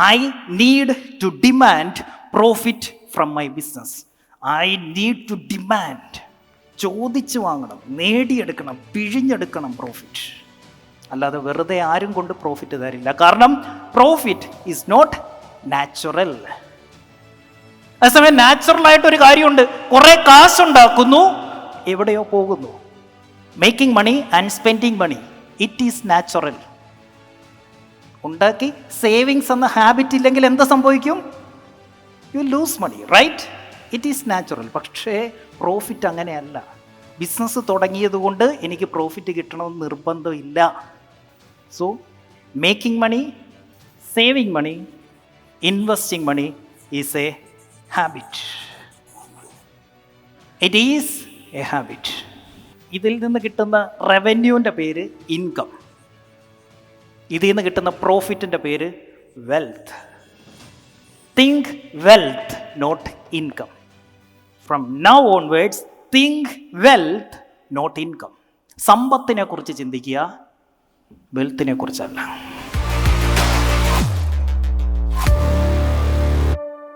I need to demand profit from my business I need to demand ചോദിച്ചു വാങ്ങണം നേടിയെടുക്കണം പിഴിഞ്ഞെടുക്കണം profit അല്ലാതെ വെറുതെ ആരും കൊണ്ട് പ്രോഫിറ്റ് തരില്ല. കാരണം പ്രോഫിറ്റ് ഈസ് നോട്ട് നാച്ചുറൽ അതേസമയം നാച്ചുറൽ ആയിട്ട് ഒരു കാര്യമുണ്ട്. കുറെ കാശുണ്ടാക്കുന്നു എവിടെയോ പോകുന്നു. Making money and spending money it is natural ഉണ്ടാക്കി സേവിങ്സ് എന്ന ഹാബിറ്റ് ഇല്ലെങ്കിൽ എന്ത് സംഭവിക്കും? You lose money right it is natural പക്ഷേ പ്രോഫിറ്റ് അങ്ങനെയല്ല. ബിസിനസ് തുടങ്ങിയതുകൊണ്ട് എനിക്ക് പ്രോഫിറ്റ് കിട്ടണമെന്ന് നിർബന്ധമില്ല. So making money saving money investing money is a habit it is a habit ഇതിൽ നിന്ന് കിട്ടുന്ന റവന്യൂവിന്റെ പേര് ഇൻകം ഇതിൽ നിന്ന് കിട്ടുന്ന പ്രോഫിറ്റിന്റെ പേര് wealth think wealth not income from now onwards think wealth not income സമ്പത്തിനെ കുറിച്ച് ചിന്തിക്കുക വെൽത്തിനെ കുറിച്ചല്ല.